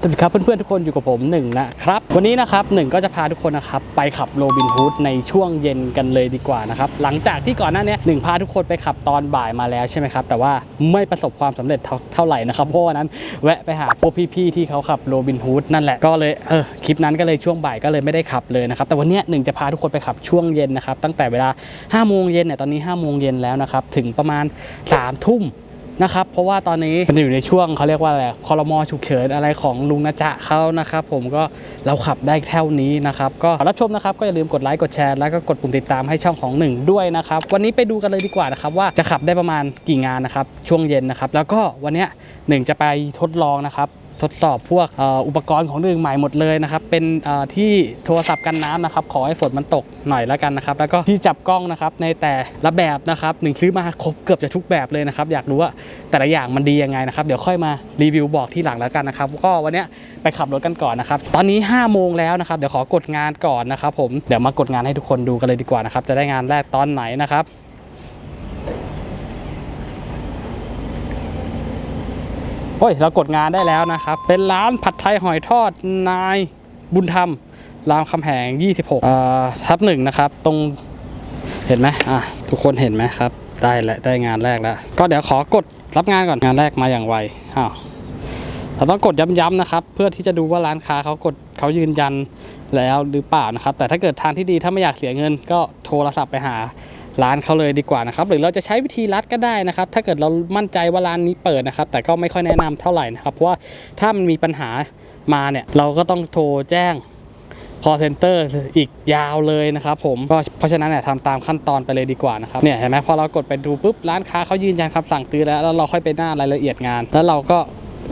สวัสดีครับเพื่อนๆทุกคนอยู่กับผมหนึ่งนะครับ วันนี้นะครับหนึ่งก็จะพาทุกคนนะครับไปขับโรบินฮูดในช่วงเย็นกันเลยดีกว่านะครับหลังจากที่ก่อนหน้านี้หนึ่งพาทุกคนไปขับตอนบ่ายมาแล้วใช่ไหมครับแต่ว่าไม่ประสบความสำเร็จเท่าเท่าไหร่นะครับเพราะนั้นแวะไปหาพวกพี่ๆที่เขาขับโรบินฮูดนั่นแหละก็เลยเออคลิปนั้นก็เลยช่วงบ่ายก็เลยไม่ได้ขับเลยนะครับแต่วันนี้หนึ่งจะพาทุกคนไปขับช่วงเย็นนะครับตั้งแต่เวลา5โมงเย็นเนี่ยตอนนี้5โมงเย็นแล้วนะครับถึงประมาณ3ทุ่ม นะครับเพราะว่าตอนนี้มันอยู่ในช่วงเขาเรียกว่าอะไรคอรมอฉุกเฉินอะไรของลุงนาจะเขานะครับผมก็เราขับได้เท่านี้นะครับก็รับชมนะครับก็อย่าลืมกดไลค์กดแชร์แล้วก็กดปุ่มติดตามให้ช่องของหนึ่งด้วยนะครับวันนี้ไปดูกันเลยดีกว่านะครับว่าจะขับได้ประมาณกี่งานนะครับช่วงเย็นนะครับแล้วก็วันเนี้ยหนึ่งจะไปทดลองนะครับ ทดสอบพวกอุปกรณ์ของหนึ่งใหม่หมดเลยนะครับ เป็นที่โทรศัพท์กันน้ำนะครับ ขอให้ฝนมันตกหน่อยแล้วกันนะครับ แล้วก็ที่จับกล้องนะครับในแต่ละแบบนะครับหนึ่งซื้อมาครบเกือบจะทุกแบบเลยนะครับ อยากรู้ว่าแต่ละอย่างมันดียังไงนะครับ เดี๋ยวค่อยมารีวิวบอกที่หลังแล้วกันนะครับ ก็วันนี้ไปขับรถกันก่อนนะครับ ตอนนี้5โมงแล้วนะครับ เดี๋ยวขอกดงานก่อนนะครับ ผม เดี๋ยวมากดงานให้ทุกคนดูกันเลยดีกว่านะครับ จะได้งานแรกตอนไหนนะครับ อ้ยเรากดงานได้แล้วนะครับ เป็นร้านผัดไทยหอยทอดนายบุญธรรมรามคำแหง 26อ่าทับหนึ่งนะครับ ตรงเห็นไหมอะทุกคนเห็นไหมครับ ได้แล้วได้งานแรกแล้ว ก็เดี๋ยวขอกดรับงานก่อนงานแรกมาอย่างไวอ้าวเราต้องกดย้ำๆนะครับ เพื่อที่จะดูว่าร้านค้าเขากดเขายืนยันแล้วหรือเปล่านะครับ แต่ถ้าเกิดทางที่ดีถ้าไม่อยากเสียเงิน ก็โทรศัพท์ไปหา ร้านเขาเลยดีกว่านะครับหรือเราจะใช้วิธีรัดก็ได้นะครับ ถ้าเกิดเรามั่นใจว่าร้านนี้เปิดนะครับ แต่ก็ไม่ค่อยแนะนำเท่าไหร่นะครับเพราะว่าถ้ามันมีปัญหามาเนี่ยเราก็ต้องโทรแจ้ง call center อีกยาวเลยนะครับผมเพราะฉะนั้นเนี่ยทำตามขั้นตอนไปเลยดีกว่านะครับเนี่ยเห็นไหมพอเรากดไปดูปุ๊บร้านค้าเขายืนยันคำสั่งซื้อแล้วแล้วเราค่อยไปหน้ารายละเอียดงาน แล้วเราก็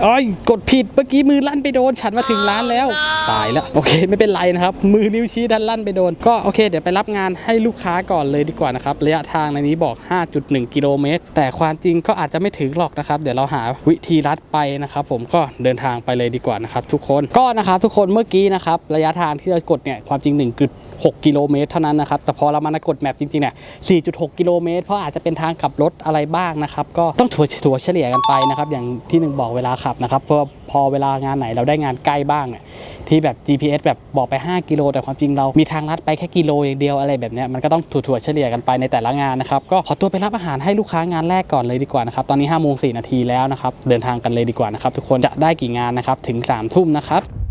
อ้อยกดผิดเมื่อกี้มือลั่นไปโดน ฉันมาถึงร้านแล้วตายแล้วโอเค ไม่เป็นไรนะครับ มือนิ้วชี้ดันลั่นไปโดน ก็โอเค เดี๋ยวไปรับงานให้ลูกค้าก่อนเลยดีกว่านะครับ ระยะทางในนี้บอก 5.1 กิโลเมตร แต่ความจริงก็อาจจะไม่ถึงหรอกนะครับ เดี๋ยวเราหาวิธีลัดไปนะครับผมก็เดินทางไปเลยดีกว่านะครับทุกคนก็นะครับทุกคนเมื่อกี้นะครับระยะทางที่เรากดเนี่ยความจริง1จุด6กิโลเมตรเท่านั้นนะครับ แต่พอเรามานกดแมปจริงๆเนี่ย4.6 กิโลเมตร เพราะอาจจะเป็นทางขับรถอะไรบ้างนะครับ ก็ต้องถัวถัวเฉลี่ยกันไปนะครับ อย่างที่หนึ่งบอกเวลาขับนะครับเพราะว่าพอเวลางานไหนเราได้งานใกล้บ้างเนี่ยที่แบบ GPS แบบบอกไป 5 กิโล แต่ความจริงเรามีทางลัดไปแค่กิโลอย่างเดียวอะไรแบบเนี้ยมันก็ต้องถั่วๆเฉลี่ยกันไปในแต่ละงานนะครับ ก็ขอตัวไปรับอาหารให้ลูกค้างานแรกก่อนเลยดีกว่านะครับ ตอนนี้5โมงสนาทีแล้วนะครับ เดินทางกันเลยดีกว่านะครับ ทุกคนจะได้กี่งานนะครับ ถึง3ทุ่มนะครับ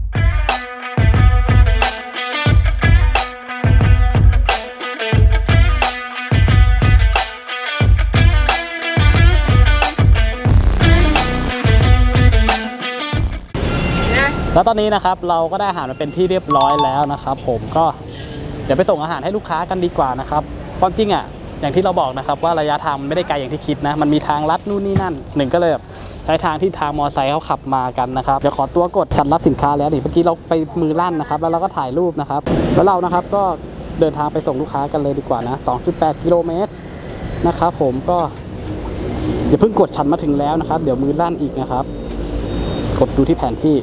แล้วตอนนี้นะครับเราก็ได้อาหารมาเป็นที่เรียบร้อยแล้วนะครับ ผมก็เดี๋ยวไปส่งอาหารให้ลูกค้ากันดีกว่านะครับความจริงอะอย่างที่เราบอกนะครับว่าระยะทางมันไม่ได้ไกลอย่างที่คิดนะ มันมีทางลัดนู่นนี่นั่นหนึ่งก็เลยแบบใช้ทางที่ทางมอไซค์เขาขับมากันนะครับเดี๋ยวขอตัวกดฉันรับสินค้าแล้วนี่เมื่อกี้เราไปมือลั่นนะครับ แล้วเราก็ถ่ายรูปนะครับ แล้วเรานะครับก็เดินทางไปส่งลูกค้ากันเลยดีกว่านะ 2.8 กิโลเมตรนะครับผมก็อย่าเพิ่งกดฉันมาถึงแล้วนะครับ เดี๋ยวมือลั่นอีกนะครับ กดดูที่แผนที่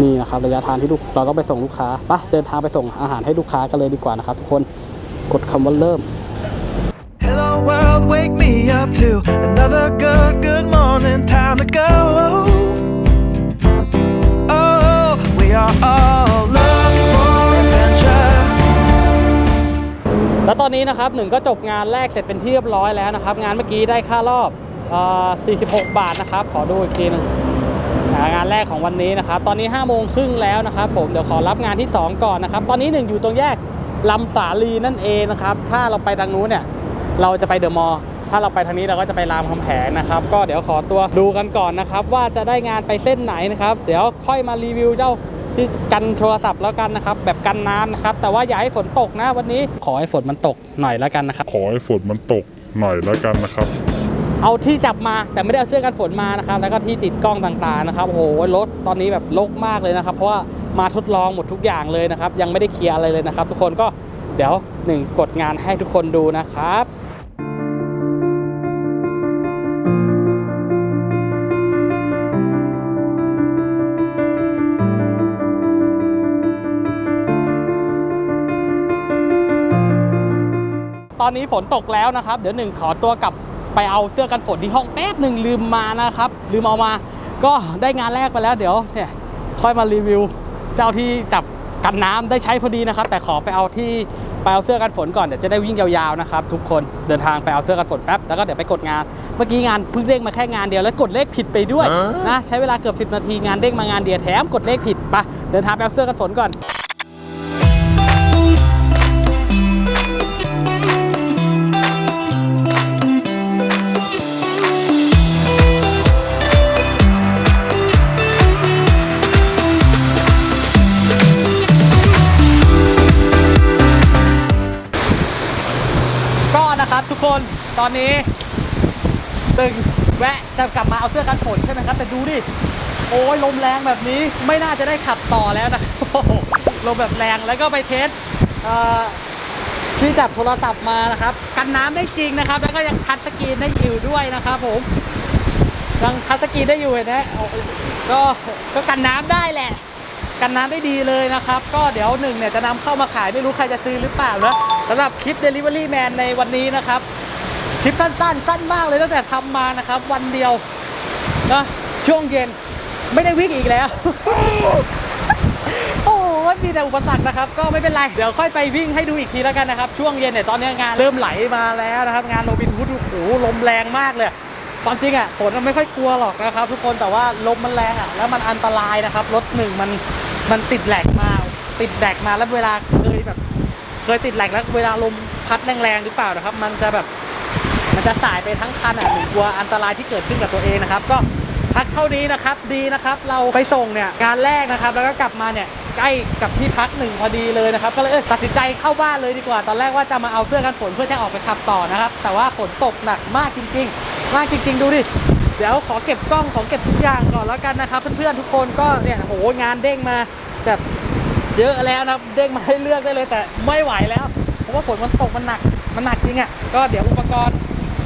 นี่นะครับระยะทางที่ลูกเราต้องไปส่งลูกค้าไปะเดินทางไปส่งอาหารให้ลูกค้ากันเลยดีกว่านะครับทุกคนกดคำว่าเริ่ม Hello world, wake me up to another good, good morning. Time to go. Oh, we are all looking for adventure. แล้วตอนนี้นะครับหนึ่งก็จบงานแรกเสร็จเป็นที่เรียบร้อยแล้วนะครับ งานเมื่อกี้ได้ค่ารอบเอ่อ46 บาทนะครับ ขอดูอีกทีหนึงอ่า งานแรกของวันนี้นะครับตอนนี้5โมงครึ่งแล้วนะครับผมเดี๋ยวขอรับงานที่ 2 ก่อนนะครับ ตอนนี้หนึ่งอยู่ตรงแยกลำสาลีนั่นเองนะครับ ถ้าเราไปทางนู้นเนี่ย เราจะไปเดอะมอลล์ถ้าเราไปทางนี้เราก็จะไปรามคำแหงนะครับ ก็เดี๋ยวขอตัวดูกันก่อนนะครับ ว่าจะได้งานไปเส้นไหนนะครับ เดี๋ยวค่อยมารีวิวเจ้าที่กันโทรศัพท์แล้วกันนะครับ แบบกันน้ำนะครับ แต่ว่าอย่าให้ฝนตกนะวันนี้ขอให้ฝนมันตกหน่อยแล้วกันนะครับ ขอให้ฝนมันตกหน่อยแล้วกันนะครับ เอาที่จับมาแต่ไม่ได้เอาเสื้อกันฝนมานะครับ แล้วก็ที่ติดกล้องต่างๆนะครับโอ้โหรถตอนนี้แบบรกมากเลยนะครับ เพราะว่ามาทดลองหมดทุกอย่างเลยนะครับ ยังไม่ได้เคลียร์อะไรเลยนะครับ ทุกคนก็เดี๋ยวหนึ่งกดงานให้ทุกคนดูนะครับตอนนี้ฝนตกแล้วนะครับ เดี๋ยวหนึ่งขอตัวกลับ ไปเอาเสื้อกันฝนที่ห้องแป๊บหนึ่งลืมมานะครับลืมเอามา ก็ได้งานแรกไปแล้วเดี๋ยวเนี่ยค่อยมารีวิว เจ้าที่จับกันน้ำได้ใช้พอดีนะครับ แต่ขอไปเอาที่ไปเอาเสื้อกันฝนก่อนเดี๋ยวจะได้วิ่งยาวๆนะครับทุกคนเดินทางไปเอาเสื้อกันฝนแป๊บแล้วก็เดี๋ยวไปกดงานเมื่อกี้งานเพิ่งเด้งมาแค่งานเดียวแล้วกดเลขผิดไปด้วยนะใช้เวลาเกือบ 10 นาทีงานเด้งมางานเดียวแถมกดเลขผิดไปะเดินทางไปเอาเสื้อกันฝนก่อน ตอนนี้ตึงแวะจะกลับมาเอาเสื้อกันฝนใช่ไหมครับ แต่ดูดิ โอ้ยลมแรงแบบนี้ไม่น่าจะได้ขับต่อแล้วนะลมแบบแรงแล้วก็ไปเทสที่จับโทรศัพท์มานะครับ กันน้ำได้จริงนะครับ แล้วก็ยังทัชสกรีนได้อยู่ด้วยนะครับผมยังทัชสกรีนได้อยู่เห็นไหมก็ก็กันน้ำได้แหละ กันน้ำได้ดีเลยนะครับ ก็เดี๋ยวหนึ่งเนี่ยจะนำเข้ามาขายไม่รู้ใครจะซื้อหรือเปล่านะสำหรับคลิป Delivery Man ในวันนี้นะครับ คลิปสั้นๆ สั้นมากเลยตั้งแต่ทำมานะครับ วันเดียวนะช่วงเย็นไม่ได้วิ่งอีกแล้ว โอ้มีแต่อุปสรรคนะครับ ก็ไม่เป็นไร เดี๋ยวค่อยไปวิ่งให้ดูอีกทีแล้วกันนะครับ ช่วงเย็นเนี่ยตอนนี้งานเริ่มไหลมาแล้วนะครับ งานโรบินฮูดโอ้โหลมแรงมากเลยความจริงอะฝนมันไม่ค่อยกลัวหรอกนะครับ ทุกคนแต่ว่าลมมันแรงอะแล้วมันอันตรายนะครับรถหนึ่งมันมันติดแหลกมาติดแหลกมาแล้วเวลาเคยแบบ เคยติดแหลกแล้วเวลาลมพัดแรงๆหรือเปล่านะครับ มันจะแบบ มันจะสายไปทั้งคันอะหนึ่งกลัวอันตรายที่เกิดขึ้นกับตัวเองนะครับ ก็พักเท่านี้นะครับดีนะครับ เราไปส่งเนี่ยงานแรกนะครับ แล้วก็กลับมาเนี่ยใกล้กับที่พักหนึ่งพอดีเลยนะครับ ก็เลยตัดสินใจเข้าบ้านเลยดีกว่า ตอนแรกว่าจะมาเอาเสื้อกันฝนเพื่อจะออกไปขับต่อนะครับ แต่ว่าฝนตกหนักมากจริงๆ มากจริง ๆ ดูดิเดี๋ยวขอเก็บกล้องของเก็บทุกอย่างก่อนแล้วกันนะครับ เพื่อนๆทุกคนก็เนี่ยโหงานเด้งมาแบบเยอะแล้วนะเด้งมาให้เลือกได้เลย แต่ไม่ไหวแล้วเพราะว่าฝนมันตกมันหนักมันหนักจริงอะก็เดี๋ยวอุปกรณ์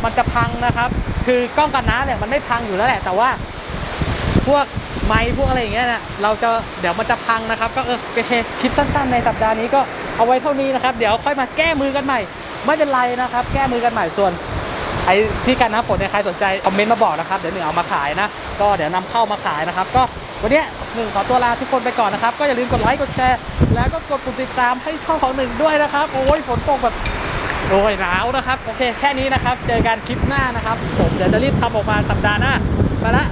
มันจะพังนะครับ คือกล้องกันน้ำเนี่ยมันไม่พังอยู่แล้วแหละ แต่ว่า พวกไม้พวกอะไรอย่างเงี้ยนะเราจะเดี๋ยวมันจะพังนะครับ ก็เออโอเคคลิปสั้นๆในสัปดาห์นี้ก็เอาไว้เท่านี้นะครับ เดี๋ยวค่อยมาแก้มือกันใหม่ ไม่เป็นไรนะครับ แก้มือกันใหม่ส่วนไอ้ที่กันน้ำฝนเนี่ยใครสนใจคอมเมนต์มาบอกนะครับ เดี๋ยวหนึ่งเอามาขายนะ ก็เดี๋ยวนำเข้ามาขายนะครับ ก็วันนี้หนึ่งขอตัวลาทุกคนไปก่อนนะครับ ก็อย่าลืมกดไลค์กดแชร์ แล้วก็กดปุ่มติดตามให้ช่องของหนึ่งด้วยนะครับ โอ้ยฝนตกแบบ โดยหนาวนะครับ โอเค แค่นี้นะครับ เจอกันคลิปหน้านะครับ ผมเดี๋ยวจะรีบทำออกมาสัปดาห์หน้าไปละ